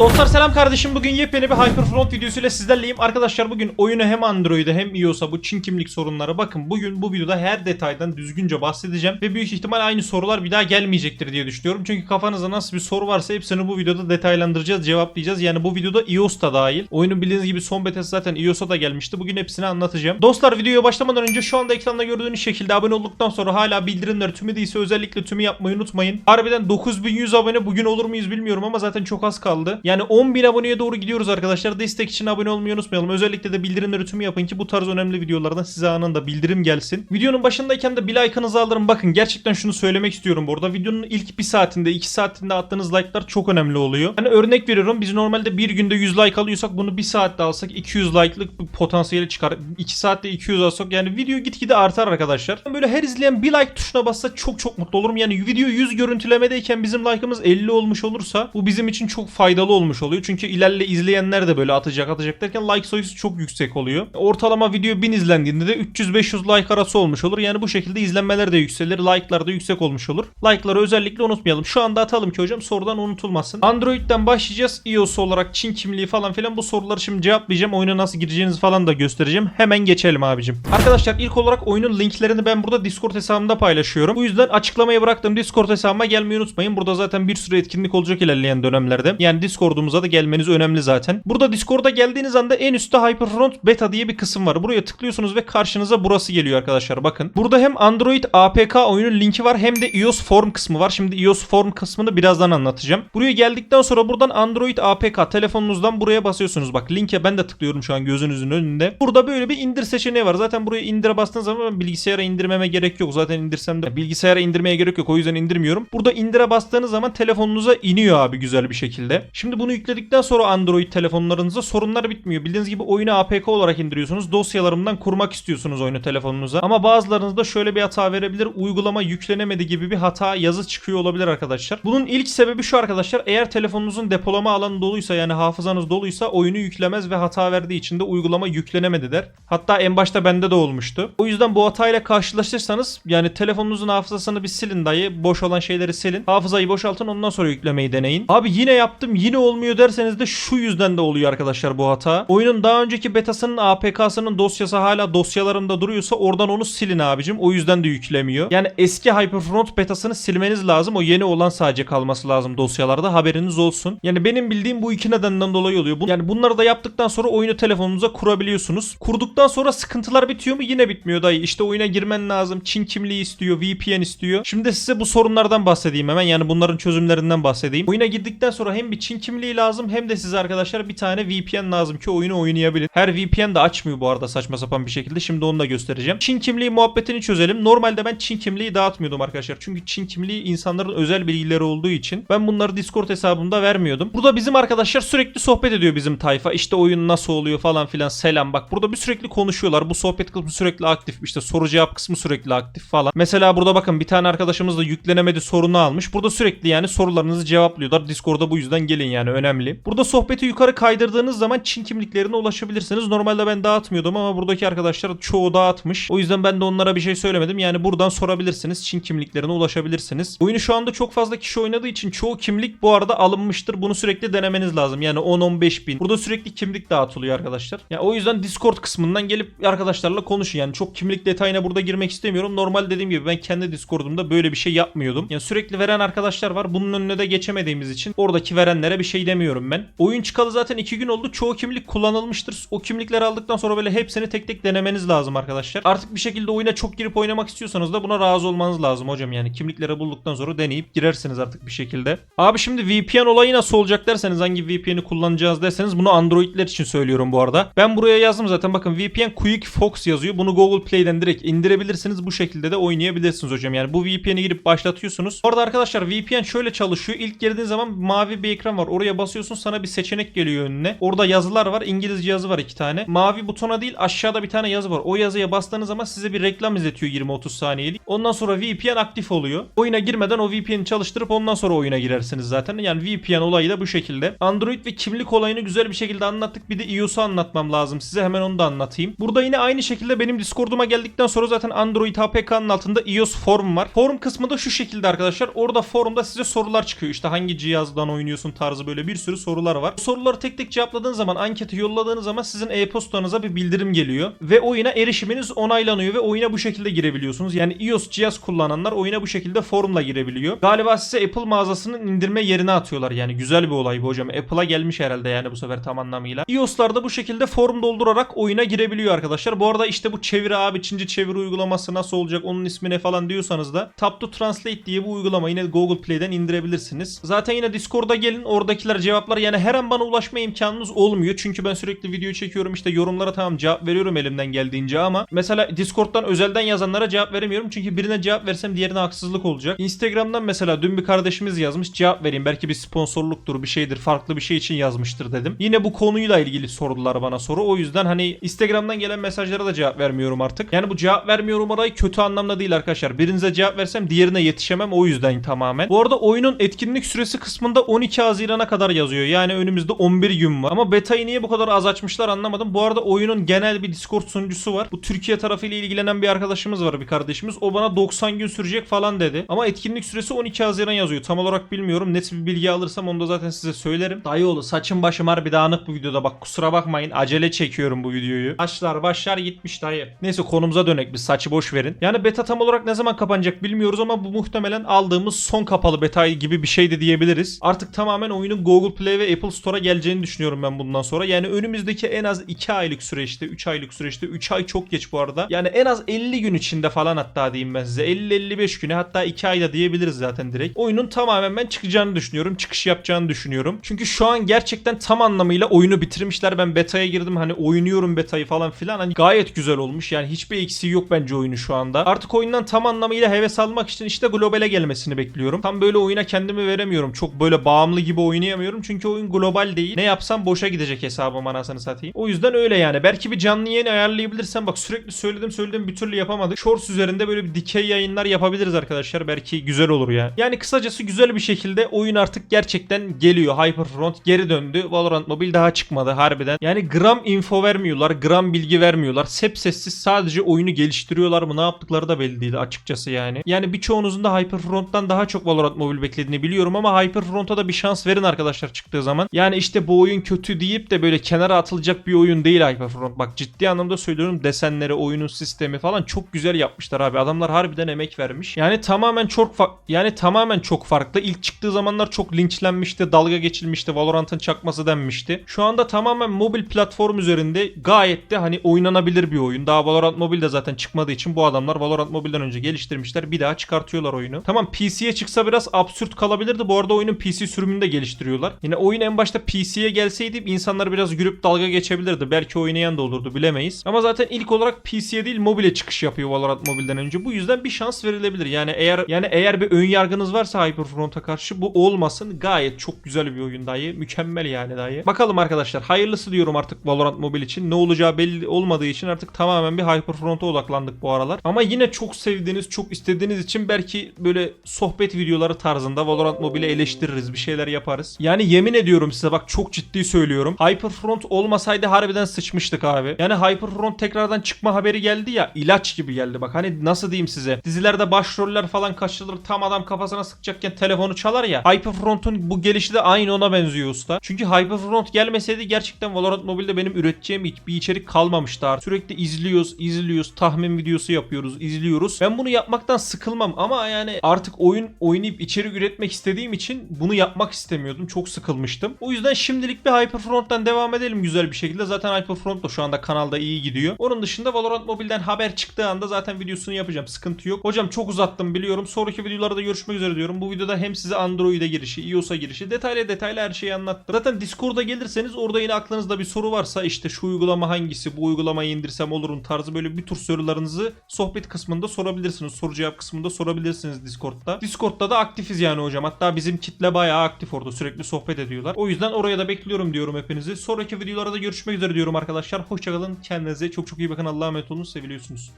Dostlar selam kardeşim bugün yepyeni bir Hyperfront videosuyla sizlerleyim. Arkadaşlar bugün oyunu hem Android'e hem iOS'a bu Çin kimlik sorunları bakın bugün bu videoda her detaydan düzgünce bahsedeceğim. Ve büyük ihtimal aynı sorular bir daha gelmeyecektir diye düşünüyorum. Çünkü kafanızda nasıl bir soru varsa hepsini bu videoda detaylandıracağız cevaplayacağız. Yani bu videoda iOS da dahil. Oyunun bildiğiniz gibi son betası zaten iOS'a da gelmişti. Bugün hepsini anlatacağım. Dostlar videoya başlamadan önce şu anda ekranda gördüğünüz şekilde abone olduktan sonra hala bildirimleri tümü değilse özellikle tümü yapmayı unutmayın. Harbiden 9100 abone bugün olur muyuz bilmiyorum ama zaten çok az kaldı. Yani 10.000 aboneye doğru gidiyoruz arkadaşlar. Destek için abone olmayı unutmayalım. Özellikle de bildirimleri tümü yapın ki bu tarz önemli videolardan size anında bildirim gelsin. Videonun başındayken de bir like'ınızı alırım. Bakın gerçekten şunu söylemek istiyorum bu arada. Videonun ilk bir saatinde 2 saatinde attığınız like'lar çok önemli oluyor. Hani örnek veriyorum biz normalde bir günde 100 like alıyorsak bunu bir saatte alsak 200 like'lık potansiyeli çıkar. 2 saatte 200 alsak yani video gitgide artar arkadaşlar. Böyle her izleyen bir like tuşuna bassa çok çok mutlu olurum. Yani video 100 görüntülemedeyken bizim like'ımız 50 olmuş olursa bu bizim için çok faydalı olmuş oluyor. Çünkü ilerle izleyenler de böyle atacak atacak derken like sayısı çok yüksek oluyor. Ortalama video 1000 izlendiğinde de 300-500 like arası olmuş olur. Yani bu şekilde izlenmeler de yükselir. Like'lar da yüksek olmuş olur. Like'ları özellikle unutmayalım. Şu anda atalım ki hocam sorudan unutulmasın. Android'den başlayacağız. iOS olarak Çin kimliği falan filan bu soruları şimdi cevaplayacağım. Oyuna nasıl gireceğinizi falan da göstereceğim. Hemen geçelim abicim. Arkadaşlar ilk olarak oyunun linklerini ben burada Discord hesabımda paylaşıyorum. Bu yüzden açıklamaya bıraktığım Discord hesabıma gelmeyi unutmayın. Burada zaten bir sürü etkinlik olacak ilerleyen dönemlerde. Yani Discord'umuza da gelmeniz önemli zaten. Burada Discord'a geldiğiniz anda en üstte Hyperfront Beta diye bir kısım var. Buraya tıklıyorsunuz ve karşınıza burası geliyor arkadaşlar. Bakın. Burada hem Android APK oyunun linki var hem de iOS Form kısmı var. Şimdi iOS Form kısmını birazdan anlatacağım. Buraya geldikten sonra buradan Android APK telefonunuzdan buraya basıyorsunuz. Bak linke ben de tıklıyorum şu an gözünüzün önünde. Burada böyle bir indir seçeneği var. Zaten buraya indire bastığınız zaman bilgisayara indirmeme gerek yok. Zaten indirsem de bilgisayara indirmeye gerek yok. O yüzden indirmiyorum. Burada indire bastığınız zaman telefonunuza iniyor abi güzel bir şekilde. Şimdi bunu yükledikten sonra Android telefonlarınıza sorunlar bitmiyor. Bildiğiniz gibi oyunu APK olarak indiriyorsunuz. Dosyalarımdan kurmak istiyorsunuz oyunu telefonunuza. Ama bazılarınızda şöyle bir hata verebilir. Uygulama yüklenemedi gibi bir hata yazı çıkıyor olabilir arkadaşlar. Bunun ilk sebebi şu arkadaşlar. Eğer telefonunuzun depolama alanı doluysa yani hafızanız doluysa oyunu yüklemez ve hata verdiği için de uygulama yüklenemedi der. Hatta en başta bende de olmuştu. O yüzden bu hatayla karşılaşırsanız yani telefonunuzun hafızasını bir silin dayı. Boş olan şeyleri silin. Hafızayı boşaltın ondan sonra yüklemeyi deneyin. Abi yine yaptım yine olmuyor derseniz de şu yüzden de oluyor arkadaşlar bu hata. Oyunun daha önceki betasının APK'sının dosyası hala dosyalarımda duruyorsa oradan onu silin abicim. O yüzden de yüklemiyor. Yani eski Hyperfront betasını silmeniz lazım. O yeni olan sadece kalması lazım dosyalarda. Haberiniz olsun. Yani benim bildiğim bu iki nedenden dolayı oluyor. Yani bunları da yaptıktan sonra oyunu telefonunuza kurabiliyorsunuz. Kurduktan sonra sıkıntılar bitiyor mu? Yine bitmiyor dayı. İşte oyuna girmen lazım. Çin kimliği istiyor. VPN istiyor. Şimdi size bu sorunlardan bahsedeyim hemen. Yani bunların çözümlerinden bahsedeyim. Oyuna girdikten sonra hem bir Çin kimliği lazım hem de size arkadaşlar bir tane VPN lazım ki oyunu oynayabilin. Her VPN de açmıyor bu arada saçma sapan bir şekilde. Şimdi onu da göstereceğim. Çin kimliği muhabbetini çözelim. Normalde ben Çin kimliği dağıtmıyordum arkadaşlar. Çünkü Çin kimliği insanların özel bilgileri olduğu için ben bunları Discord hesabımda vermiyordum. Burada bizim arkadaşlar sürekli sohbet ediyor bizim tayfa. İşte oyun nasıl oluyor falan filan selam. Bak burada bir sürekli konuşuyorlar. Bu sohbet kısmı sürekli aktif. İşte soru cevap kısmı sürekli aktif falan. Mesela burada bakın bir tane arkadaşımız da yüklenemedi sorunu almış. Burada sürekli yani sorularınızı cevaplıyorlar. Discord'a bu yüzden gelin yani önemli. Burada sohbeti yukarı kaydırdığınız zaman Çin kimliklerine ulaşabilirsiniz. Normalde ben dağıtmıyordum ama buradaki arkadaşlar çoğu dağıtmış. O yüzden ben de onlara bir şey söylemedim. Yani buradan sorabilirsiniz. Çin kimliklerine ulaşabilirsiniz. Oyunu şu anda çok fazla kişi oynadığı için çoğu kimlik bu arada alınmıştır. Bunu sürekli denemeniz lazım. Yani 10-15 bin. Burada sürekli kimlik dağıtılıyor arkadaşlar. Ya o yüzden Discord kısmından gelip arkadaşlarla konuşun. Yani çok kimlik detayına burada girmek istemiyorum. Normal dediğim gibi ben kendi Discord'umda böyle bir şey yapmıyordum. Yani sürekli veren arkadaşlar var. Bunun önüne de geçemediğimiz için oradaki verenlere bir şey demiyorum ben. Oyun çıkalı zaten 2 gün oldu. Çoğu kimlik kullanılmıştır. O kimlikleri aldıktan sonra böyle hepsini tek tek denemeniz lazım arkadaşlar. Artık bir şekilde oyuna çok girip oynamak istiyorsanız da buna razı olmanız lazım hocam. Yani kimlikleri bulduktan sonra deneyip girersiniz artık bir şekilde. Abi şimdi VPN olayı nasıl olacak derseniz hangi VPN'i kullanacağız derseniz bunu Android'ler için söylüyorum bu arada. Ben buraya yazdım zaten bakın VPN Quick Fox yazıyor. Bunu Google Play'den direkt indirebilirsiniz. Bu şekilde de oynayabilirsiniz hocam. Yani bu VPN'i girip başlatıyorsunuz. Orada arkadaşlar VPN şöyle çalışıyor. İlk girdiğin zaman mavi bir ekran var. Oraya basıyorsun sana bir seçenek geliyor önüne. Orada yazılar var. İngilizce yazı var iki tane. Mavi butona değil aşağıda bir tane yazı var. O yazıya bastığınız zaman size bir reklam izletiyor 20-30 saniyelik. Ondan sonra VPN aktif oluyor. Oyuna girmeden o VPN'i çalıştırıp ondan sonra oyuna girersiniz zaten. Yani VPN olayı da bu şekilde. Android ve kimlik olayını güzel bir şekilde anlattık. Bir de iOS'u anlatmam lazım size. Hemen onu da anlatayım. Burada yine aynı şekilde benim Discord'uma geldikten sonra zaten Android APK'nın altında iOS form var. Forum kısmı da şu şekilde arkadaşlar. Orada forumda size sorular çıkıyor. İşte hangi cihazdan oynuyorsun tarzı böyle böyle bir sürü sorular var. Bu soruları tek tek cevapladığın zaman anketi yolladığınız zaman sizin e-postanıza bir bildirim geliyor ve oyuna erişiminiz onaylanıyor ve oyuna bu şekilde girebiliyorsunuz. Yani iOS cihaz kullananlar oyuna bu şekilde formla girebiliyor. Galiba size Apple mağazasının indirme yerine atıyorlar. Yani güzel bir olay bu hocam. Apple'a gelmiş herhalde yani bu sefer tam anlamıyla. iOS'larda bu şekilde form doldurarak oyuna girebiliyor arkadaşlar. Bu arada işte bu çeviri abi Çince çeviri uygulaması nasıl olacak onun ismi ne falan diyorsanız da Tap to Translate diye bu uygulama yine Google Play'den indirebilirsiniz. Zaten yine Discord'a gelin oradakiler cevaplar yani her an bana ulaşma imkanınız olmuyor. Çünkü ben sürekli video çekiyorum işte yorumlara tamam cevap veriyorum elimden geldiğince ama mesela Discord'dan özelden yazanlara cevap veremiyorum. Çünkü birine cevap versem diğerine haksızlık olacak. Instagram'dan mesela dün bir kardeşimiz yazmış cevap vereyim. Belki bir sponsorluktur bir şeydir farklı bir şey için yazmıştır dedim. Yine bu konuyla ilgili sordular bana soru. O yüzden hani Instagram'dan gelen mesajlara da cevap vermiyorum artık. Yani bu cevap vermiyorum orayı kötü anlamda değil arkadaşlar. Birinize cevap versem diğerine yetişemem o yüzden tamamen. Bu arada oyunun etkinlik süresi kısmında 12 Haziran'a kadar yazıyor. Yani önümüzde 11 gün var. Ama beta'yı niye bu kadar az açmışlar anlamadım. Bu arada oyunun genel bir Discord sunucusu var. Bu Türkiye tarafıyla ilgilenen bir arkadaşımız var bir kardeşimiz. O bana 90 gün sürecek falan dedi. Ama etkinlik süresi 12 Haziran yazıyor. Tam olarak bilmiyorum. Net bir bilgi alırsam onu da zaten size söylerim. Dayıoğlu saçım başım harbi dağınık bu videoda. Bak kusura bakmayın. Acele çekiyorum bu videoyu. Başlar başlar gitmiş dayı. Neyse konumuza dönek biz. Saçı boş verin. Yani beta tam olarak ne zaman kapanacak bilmiyoruz ama bu muhtemelen aldığımız son kapalı beta gibi bir şey de diyebiliriz. Artık tamamen oyunun Google Play ve Apple Store'a geleceğini düşünüyorum ben bundan sonra. Yani önümüzdeki en az 2 aylık süreçte, 3 aylık süreçte, 3 ay çok geç bu arada. Yani en az 50 gün içinde falan hatta diyeyim ben size. 50-55 güne hatta 2 ayda diyebiliriz zaten direkt. Oyunun tamamen ben çıkacağını düşünüyorum. Çıkış yapacağını düşünüyorum. Çünkü şu an gerçekten tam anlamıyla oyunu bitirmişler. Ben beta'ya girdim hani oynuyorum beta'yı falan filan. Hani gayet güzel olmuş. Yani hiçbir eksiği yok bence oyunu şu anda. Artık oyundan tam anlamıyla heves almak için işte globale gelmesini bekliyorum. Tam böyle oyuna kendimi veremiyorum. Çok böyle bağımlı gibi oynayamıyorum. Çünkü oyun global değil. Ne yapsam boşa gidecek hesabım anasını satayım. O yüzden öyle yani. Belki bir canlı yayın ayarlayabilirsem bak sürekli söyledim söyledim bir türlü yapamadık. Shorts üzerinde böyle bir dikey yayınlar yapabiliriz arkadaşlar. Belki güzel olur ya. Yani kısacası güzel bir şekilde oyun artık gerçekten geliyor. Hyperfront geri döndü. Valorant Mobile daha çıkmadı harbiden. Yani gram info vermiyorlar. Gram bilgi vermiyorlar. Sep sessiz sadece oyunu geliştiriyorlar mı ne yaptıkları da belli değil açıkçası yani. Yani birçoğunuzun da Hyperfront'tan daha çok Valorant Mobile beklediğini biliyorum ama Hyperfront'a da bir şans verin arkadaşlar çıktığı zaman. Yani işte bu oyun kötü deyip de böyle kenara atılacak bir oyun değil Hyperfront. Bak ciddi anlamda söylüyorum desenleri, oyunun sistemi falan çok güzel yapmışlar abi. Adamlar harbiden emek vermiş. Yani tamamen çok yani tamamen çok farklı. İlk çıktığı zamanlar çok linçlenmişti, dalga geçilmişti, Valorant'ın çakması denmişti. Şu anda tamamen mobil platform üzerinde gayet de hani oynanabilir bir oyun. Daha Valorant Mobile de zaten çıkmadığı için bu adamlar Valorant Mobile'den önce geliştirmişler. Bir daha çıkartıyorlar oyunu. Tamam PC'ye çıksa biraz absürt kalabilirdi. Bu arada oyunun PC sürümünü de geliştiriyorlar. Yine oyun en başta PC'ye gelseydi insanlar biraz gülüp dalga geçebilirdi. Belki oynayan da olurdu bilemeyiz. Ama zaten ilk olarak PC'ye değil mobile çıkış yapıyor Valorant Mobile'den önce. Bu yüzden bir şans verilebilir. Yani eğer yani eğer bir ön yargınız varsa Hyperfront'a karşı bu olmasın. Gayet çok güzel bir oyun dahi. Mükemmel yani dahi. Bakalım arkadaşlar. Hayırlısı diyorum artık Valorant Mobile için. Ne olacağı belli olmadığı için artık tamamen bir Hyperfront'a odaklandık bu aralar. Ama yine çok sevdiğiniz, çok istediğiniz için belki böyle sohbet videoları tarzında Valorant Mobile eleştiririz, bir şeyler yaparız. Yani yemin ediyorum size bak çok ciddi söylüyorum. Hyperfront olmasaydı harbiden sıçmıştık abi. Yani Hyperfront tekrardan çıkma haberi geldi ya ilaç gibi geldi bak. Hani nasıl diyeyim size? Dizilerde başroller falan kaçırılır tam adam kafasına sıkacakken telefonu çalar ya. Hyperfront'un bu gelişi de aynı ona benziyor usta. Çünkü Hyperfront gelmeseydi gerçekten Valorant Mobile'de benim üreteceğim hiçbir içerik kalmamıştı artık. Sürekli izliyoruz, izliyoruz, tahmin videosu yapıyoruz, izliyoruz. Ben bunu yapmaktan sıkılmam ama yani artık oyun oynayıp içerik üretmek istediğim için bunu yapmak istemiyordum. Çok sıkılmıştım. O yüzden şimdilik bir Hyperfront'tan devam edelim güzel bir şekilde. Zaten Hyperfront da şu anda kanalda iyi gidiyor. Onun dışında Valorant Mobile'den haber çıktığı anda zaten videosunu yapacağım. Sıkıntı yok. Hocam çok uzattım biliyorum. Sonraki videolarda görüşmek üzere diyorum. Bu videoda hem size Android'e girişi, iOS'a girişi, detaylı detaylı her şeyi anlattım. Zaten Discord'a gelirseniz orada yine aklınızda bir soru varsa işte şu uygulama hangisi, bu uygulamayı indirsem olurum tarzı böyle bir tür sorularınızı sohbet kısmında sorabilirsiniz. Soru cevap kısmında sorabilirsiniz Discord'da. Discord'da da aktifiz yani hocam. Hatta bizim kitle bayağı aktif orada. Sürekli sohbet ediyorlar. O yüzden oraya da bekliyorum diyorum hepinizi. Sonraki videolarda görüşmek üzere diyorum arkadaşlar. Hoşçakalın. Kendinize çok çok iyi bakın. Allah'a emanet olun. Seviliyorsunuz.